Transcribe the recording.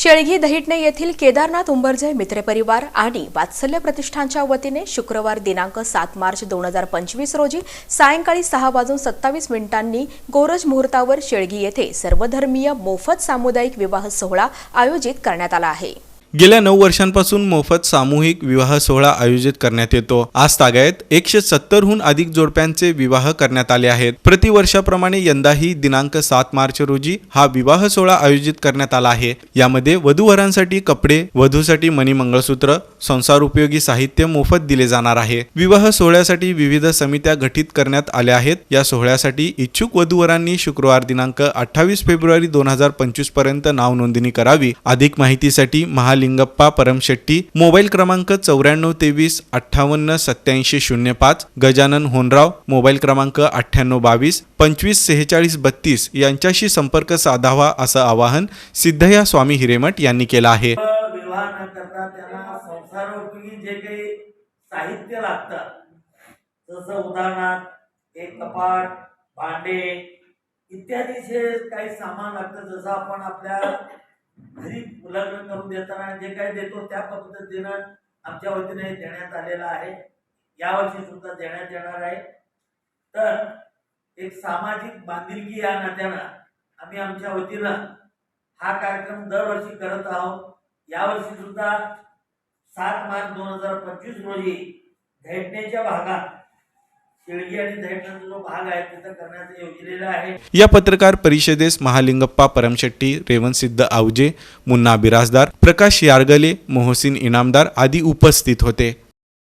शेळगी दहिटणे येथील केदारनाथ उंबरजय मित्रपरिवार आणि वात्सल्य प्रतिष्ठानच्या वतीने शुक्रवार दिनांक सात मार्च दोन हजार पंचवीस रोजी सायंकाळी सहा वाजून सत्तावीस मिनिटांनी गोरज मुहूर्तावर शेळगी येथे सर्वधर्मीय मोफत सामुदायिक विवाह सोहळा आयोजित करण्यात आला आहे. गेल्या नऊ वर्षांपासून मोफत सामूहिक विवाह सोहळा आयोजित करण्यात येतो. आज तागायत एकशे सत्तरहून अधिक जोडप्यांचे विवाह करण्यात आले आहेत. प्रतिवर्षाप्रमाणे यंदाही दिनांक सात मार्च रोजी हा विवाह सोहळा आयोजित करण्यात आला आहे. यामध्ये वधूवरांसाठी कपडे वधूसाठी मणी मंगळसूत्र संसार उपयोगी साहित्य मोफत दिले जाणार आहे. विवाह सोहळ्यासाठी विविध समित्या गठीत करण्यात आल्या आहेत. या सोहळ्यासाठी इच्छुक वधूवरांनी शुक्रवार दिनांक अठ्ठावीस फेब्रुवारी दोन हजार पंचवीसपर्यंत नाव नोंदणी करावी. अधिक माहितीसाठी लिंगप्पा परमशेट्टी मोबाईल क्रमांक चौऱ्याण्णव तेवीस अठ्ठावन्न सत्याऐंशी शून्य पाच गजानन होनराव मोबाईल क्रमांक अठ्ठ्याण्णव बावीस पंचवीस सेहेचाळीस बत्तीस यांच्याशी संपर्क साधावा असं आवाहन सिद्धया स्वामी हिरेमठ यांनी केलं आहे. साहित्य लागतं जसं उदाहरणार्थ एक कपाट भांडे इत्यादी जे काही सामान लागतं. जसं आपण आपल्या घरी लग्न करून देताना जे काही देतो त्या पद्धतीनं आमच्या वतीने देण्यात आलेलं आहे. यावर्षी सुद्धा देण्यात येणार आहे. तर एक सामाजिक बांधिलकी या नात्यानं आम्ही आमच्या वतीनं हा कार्यक्रम दरवर्षी करत आहोत. यावर्षी सुद्धा सात मार्च दोन हजार पंचवीस रोजी दैटण्याच्या भागात या पत्रकार परिषदेस महालिंगप्पा परमशेट्टी रेवणसिद्ध आवजे मुन्ना बिराजदार प्रकाश यारगले मोहसिन इनामदार आदी उपस्थित होते.